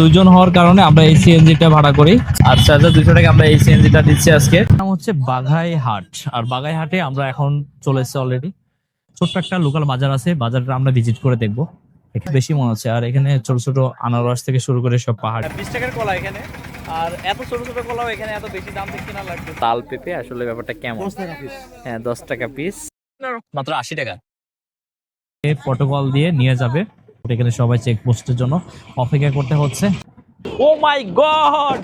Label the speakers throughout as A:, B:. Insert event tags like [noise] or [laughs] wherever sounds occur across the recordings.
A: দুইজন হওয়ার কারণে আমরা এই সিএনজিটা ভাড়া করি। আর চার হাজার দুইশো টাকা আমরা এই সিএনজিটা দিচ্ছি আজকে। নাম হচ্ছে বাঘাই হাট। আর বাঘাই হাটে আমরা এখন চলে এসেছি অলরেডি ছোট্ট একটা লোকাল বাজার আছে বাজারটা আমরা ভিজিট করে দেখব। একটু বেশি মনে হচ্ছে। আর এখানে ছোট ছোট আনারস থেকে শুরু করে সব পাহাড়। বিশ টাকার কলা এখানে। আর এত ছোট ছোট কলাও এখানে এত বেশি দাম দেখতে না লাগবে। তাল পেঁপে আসলে ব্যাপারটা কেমন? হ্যাঁ দশ টাকা পিস মাত্র আশি টাকা। প্রটোকল দিয়ে নিয়ে যাবে। এখানে সবাই চেক পোস্টের জন্য অপেক্ষা করতে হচ্ছে। ও মাই গড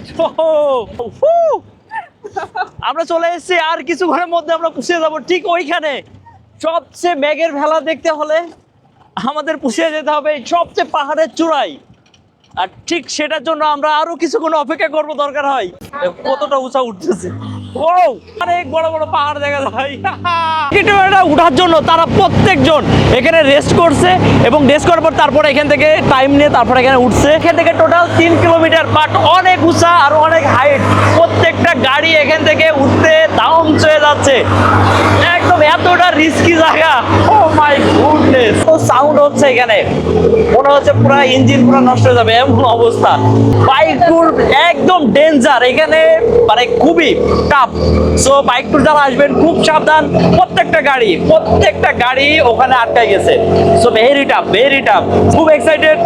A: আমরা চলে এসেছি, আর কিছুক্ষণের মধ্যে আমরা পুষে যাব। ঠিক ওইখানে। সবচেয়ে মেঘের ভেলা দেখতে হলে আমাদের পুষে যেতে হবে সবচেয়ে পাহাড়ের চূড়ায়। আর ঠিক সেটার জন্য আমরা আরও কিছুক্ষণ অপেক্ষা করব, দরকার হয়। কতটা উঁচা উঠতেছে। ও অনেক বড় বড় পাহাড় দেখা যায়। [laughs] এটা উঠার জন্য, তারা প্রত্যেকজন এখানে রেস্ট করছে এবং রেস্ট করার পর তারপরে এখান থেকে টাইম নিয়ে তারপরে এখানে উঠছে। এখান থেকে টোটাল তিন কিলোমিটার বাট অনেক উঁচা আর অনেক হাইট প্রত্যেকটা গাড়ি এখান থেকে উঠতে দাম চলে যাচ্ছে। একদম এতটা রিস্কি জায়গা। ও মাই গুডনেস তো সাউন্ড হচ্ছে এখানে। মনে হচ্ছে পুরো ইঞ্জিন পুরো নষ্ট হয়ে যাবে, এমন অবস্থা। বাইক ট্যুর একদম ডেঞ্জার এখানে মানে খুবই টাফ সো বাইক ট্যুর যারা আসবেন, খুব সাবধান। প্রত্যেকটা গাড়ি প্রত্যেকটা গাড়ি ওখানে আটকে গেছে। So very tough very tough খুব এক্সাইটেড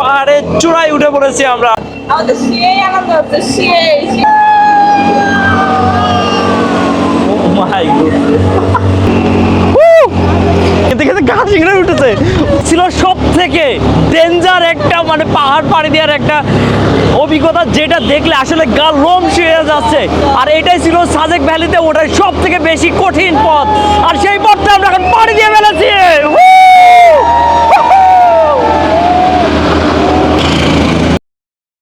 A: পাহাড়ে চূড়ায় উঠে পড়েছি আমরা।
B: আমাদের আনন্দ হচ্ছে
A: Oh কিন্তু কিন্তু গা চিংড়ে উঠেছে। ছিল সব থেকে ডেঞ্জার একটা মানে পাহাড় পাড়ি দেওয়ার একটা অভিজ্ঞতা যেটা দেখলে আসলে গাল রোম শুয়ে যাচ্ছে। আর এটাই ছিল সাজেক ভ্যালিতে ওটাই সব থেকে বেশি কঠিন পথ। আর সেই পথটা আমরা